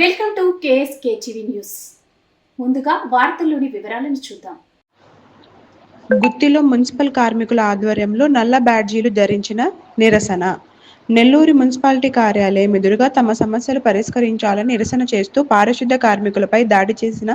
Welcome to KSK TV news. ముందుగా వార్తల్లోని వివరాలను చూద్దాం. గుత్తిలో మున్సిపల్ కార్మికుల ఆధ్వర్యంలో నల్ల బ్యాడ్జీలు ధరించిన నిరసన. నెల్లూరు మున్సిపాలిటీ కార్యాలయం ఎదురుగా తమ సమస్యలు పరిష్కరించాలని నిరసన చేస్తూ పారిశుద్ధ కార్మికులపై దాడి చేసిన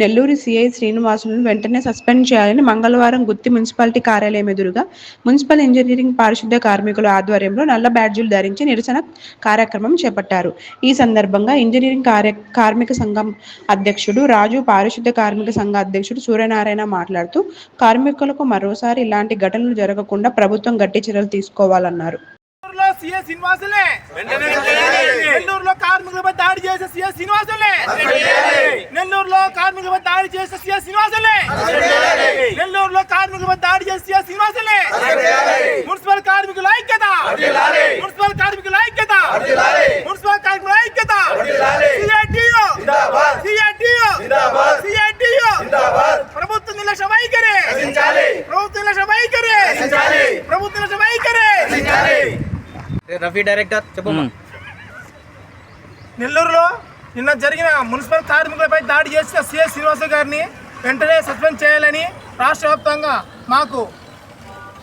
నెల్లూరు సిఐ శ్రీనివాసులను వెంటనే సస్పెండ్ చేయాలని మంగళవారం గుత్తి మున్సిపాలిటీ కార్యాలయం ఎదురుగా మున్సిపల్ ఇంజనీరింగ్ పారిశుద్ధ కార్మికుల ఆధ్వర్యంలో నల్ల బ్యాడ్జీలు ధరించి నిరసన కార్యక్రమం చేపట్టారు. ఈ సందర్భంగా ఇంజనీరింగ్ కార్య కార్మిక సంఘం అధ్యక్షుడు రాజు పారిశుద్ధ కార్మిక సంఘ అధ్యక్షుడు సూర్యనారాయణ మాట్లాడుతూ కార్మికులకు మరోసారి ఇలాంటి ఘటనలు జరగకుండా ప్రభుత్వం గట్టి చర్యలు తీసుకోవాలన్నారు. సీఎస్ శ్రీనివాసులే. నెల్లూరులో కార్మికులపై దాడి చేసే సీఎస్ శ్రీనివాసులే. నెల్లూరులో కార్మికులపై దాడి చేసే సీఎస్ శ్రీనివాసులే. నెల్లూరులో కార్మికులపై దాడి చేసే సీఎస్ శ్రీనివాసులే. మున్సిపల్ కార్మికుల రఫీ డైరెక్టర్ చెప్పమ్మా నెల్లూరులో నిన్న జరిగిన మున్సిపల్ కార్మికులపై దాడి చేసిన సిఎస్ శ్రీనివాస గారిని వెంటనే సస్పెండ్ చేయాలని రాష్ట్ర వ్యాప్తంగా మాకు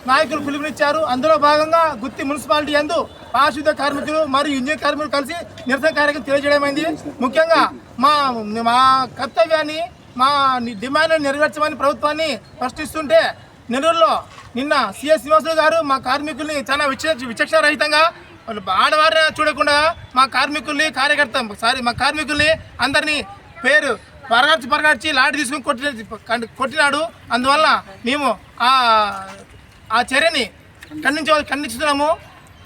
నాయకులు పిలుపునిచ్చారు. అందులో భాగంగా గుత్తి మున్సిపాలిటీ యందు పారిశుద్ధ కార్మికులు మరియు ఇంజనీర్ కార్మికులు కలిసి నిరసన కార్యక్రమం తెలియజేయడమైంది. ముఖ్యంగా మా మా కర్తవ్యాన్ని మా డిమాండ్లను నెరవేర్చమని ప్రభుత్వాన్ని ప్రశ్నిస్తుంటే నెల్లూరులో నిన్న సిఎస్ శ్రీనివాసులు గారు మా కార్మికుల్ని చాలా విచ విచక్షణరహితంగా వాళ్ళు ఆడవారిని చూడకుండా మా కార్మికుల్ని కార్యకర్త సారీ మా కార్మికుల్ని అందరినీ పేరు పరగార్చి పరగార్చి లాటి తీసుకుని కొట్టి కొట్టినాడు. అందువల్ల మేము ఆ ఆ చర్యని ఖండించ ఖండించుతున్నాము.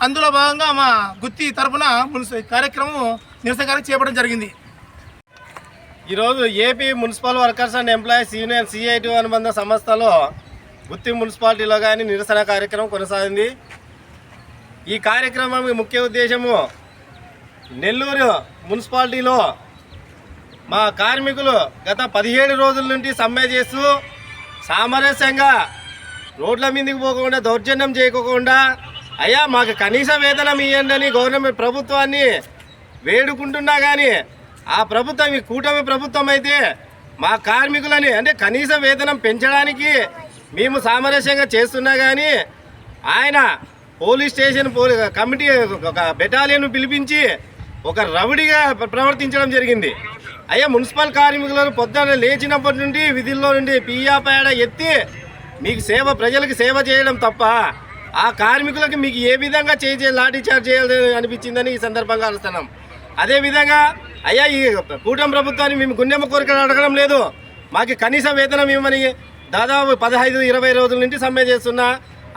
అందులో భాగంగా మా గుత్తి తరపున మున్సిపల్ కార్యక్రమం నిరసన చేపడం చేపట్టడం జరిగింది. ఈరోజు AP municipal workers and employees union CIT అనుబంధ సంస్థలో గుత్తి మున్సిపాలిటీలో కానీ నిరసన కార్యక్రమం కొనసాగింది. ఈ కార్యక్రమం ముఖ్య ఉద్దేశము నెల్లూరు మున్సిపాలిటీలో మా కార్మికులు గత పదిహేడు రోజుల నుండి సమ్మె చేస్తూ సామరస్యంగా రోడ్ల మీదకి పోకుండా దౌర్జన్యం చేయకోకుండా అయ్యా మాకు కనీస వేతనం ఇవ్వండి అని గవర్నమెంట్ ప్రభుత్వాన్ని వేడుకుంటున్నా కానీ ఆ ప్రభుత్వం ఈ కూటమి ప్రభుత్వం అయితే మా కార్మికులని అంటే కనీస వేతనం పెంచడానికి మేము సామరస్యంగా చేస్తున్నా కానీ ఆయన పోలీస్ స్టేషన్ పోలీ కమిటీ ఒక బెటాలియన్ పిలిపించి ఒక రౌడీగా ప్రవర్తించడం జరిగింది. అయ్యా మున్సిపల్ కార్మికులను పొద్దున్న లేచినప్పటి నుండి విధుల్లో నుండి పియ్యా పేడ ఎత్తి మీకు సేవ ప్రజలకు సేవ చేయడం తప్ప ఆ కార్మికులకు మీకు ఏ విధంగా చేయ లాఠీ చార్జ్ చేయాలి అనిపించిందని ఈ సందర్భంగా అడుగుతున్నాం అదేవిధంగా అయ్యా ఈ కూటమి ప్రభుత్వాన్ని మేము గుండెమ్మ కోరికలు అడగడం లేదు. మాకు కనీస వేతనం ఇవ్వమని దాదాపు పదహైదు ఇరవై రోజుల నుండి సమ్మె చేస్తున్నా.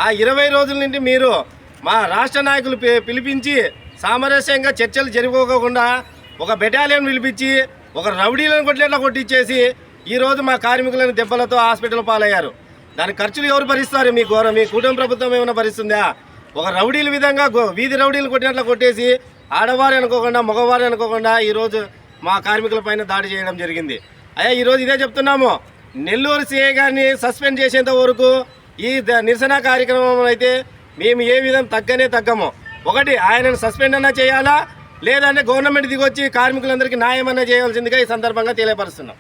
ఆ ఇరవై రోజుల నుండి మీరు మా రాష్ట్ర నాయకులు పి- పిలిపించి సామరస్యంగా చర్చలు జరుపుకోకుండా ఒక బెటాలియన్ పిలిపించి ఒక రౌడీలను కొట్లేట్లా కొట్టించేసి ఈరోజు మా కార్మికులను దెబ్బలతో హాస్పిటల్ పాలయ్యారు. దాని ఖర్చులు ఎవరు భరిస్తారు? మీ ఘోరం మీ కుటుంబ ప్రభుత్వం ఏమైనా భరిస్తుందా? ఒక రౌడీల విధంగా వీధి రౌడీలు కొట్టినట్లు కొట్టేసి ఆడవారు అనుకోకుండా మగవారు అనుకోకుండా ఈరోజు మా కార్మికుల పైన దాడి చేయడం జరిగింది. అయ్యా ఈరోజు ఇదే చెప్తున్నాము. నెల్లూరు సీఏ గారిని సస్పెండ్ చేసేంత వరకు ఈ ద- నిరసన కార్యక్రమం అయితే మేము ఏ విధం తగ్గనే తగ్గము. ఒకటి ఆయనను సస్పెండ్ అన్నా చేయాలా? లేదంటే గవర్నమెంట్ దిగొచ్చి కార్మికులందరికీ న్యాయం అన్నా చేయాల్సిందిగా ఈ సందర్భంగా తెలియపరుస్తున్నాం.